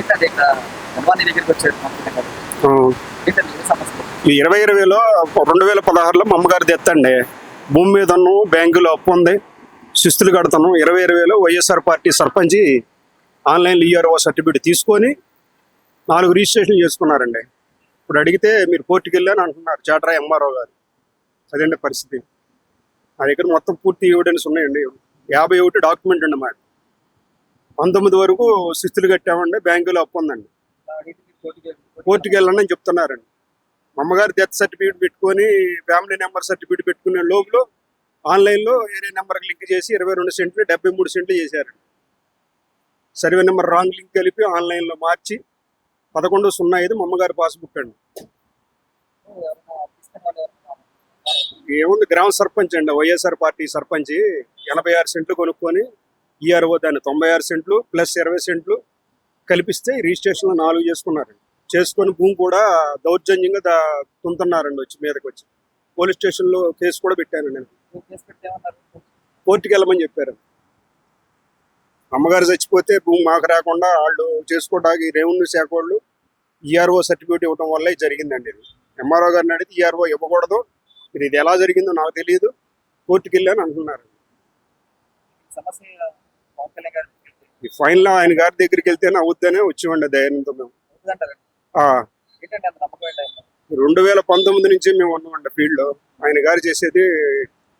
ఏంటంటే ఇక్కడ భగవాన్ దగ్గరికి వచ్చారు ఈ ఇరవై ఇరవైలో రెండు వేల పదహారులో మా అమ్మగారిది తెత్తండి భూమి మీద బ్యాంకులో అప్పు ఉంది. శిస్తులు కడతాను ఇరవై ఇరవైలో వైఎస్ఆర్ పార్టీ సర్పంచి ఆన్లైన్ ఈఆర్ఓ సర్టిఫికేట్ తీసుకొని నాలుగు రిజిస్ట్రేషన్ చేసుకున్నారండి. ఇప్పుడు అడిగితే మీరు కోర్టుకు వెళ్ళాను అంటున్నారు చాట్రా ఎంఆర్ఓ గారు. అదండి పరిస్థితి? నా దగ్గర మొత్తం పూర్తి ఎవిడెన్స్ ఉన్నాయండి. యాభై ఒకటి డాక్యుమెంట్ అండి మాకు. పంతొమ్మిది వరకు శిస్తులు కట్టామండి బ్యాంకులో అప్పు ఉందండి. కోర్టుకి వెళ్ళండి అని చెప్తున్నారండి. అమ్మగారు డెత్ సర్టిఫికేట్ పెట్టుకొని ఫ్యామిలీ నెంబర్ సర్టిఫికేట్ పెట్టుకునే లోపల ఆన్లైన్లో ఏరియా నెంబర్కి లింక్ చేసి ఇరవై రెండు సెంట్లు డెబ్బై మూడు సెంట్లు చేశారండి. సర్వే నెంబర్ రాంగ్ లింక్ కలిపి ఆన్లైన్లో మార్చి పదకొండు సున్నా ఐదు మా అమ్మగారి పాస్బుక్ అండి. ఏముంది గ్రామ సర్పంచ్ అండి వైఎస్ఆర్ పార్టీ సర్పంచ్ ఎనభై ఆరు సెంట్లు కొనుక్కొని ఈఆర్ఓ దాన్ని తొంభై ఆరు సెంట్లు ప్లస్ ఇరవై సెంట్లు కల్పిస్తే రిజిస్ట్రేషన్లో నాలుగు చేసుకున్నారండి. చేసుకొని భూమి కూడా దౌర్జన్యంగా దా తుంటున్నారండి వచ్చి మీదకి వచ్చి. పోలీస్ స్టేషన్లో కేసు కూడా పెట్టాను నేను. కోర్టుకి వెళ్ళమని చెప్పారు అమ్మగారు చచ్చిపోతే భూమి మాకు రాకుండా వాళ్ళు చేసుకోవడానికి రెవెన్యూ శాఖ వాళ్ళు ఈఆర్ఓ సర్టిఫికేట్ ఇవ్వడం వల్ల జరిగిందండి ఇది. ఎంఆర్ఓ గారిని అడిగితే ఈఆర్ఓ ఇవ్వకూడదు. ఇది ఇది ఎలా జరిగిందో నాకు తెలియదు. కోర్టుకి వెళ్ళాను అంటున్నారు సమస్య ఈ ఫైనల్ ఆయన గారి దగ్గరికి వెళ్తేనే అవుద్దనే వచ్చేవండి ధైర్యంతో మేము. రెండు వేల పంతొమ్మిది నుంచి మేము ఉన్నామండి ఫీల్డ్లో. ఆయన గారు చేసేది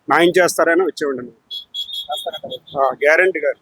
న్యాయం చేస్తారని వచ్చేవండి మేము. గ్యారంటీ గారు.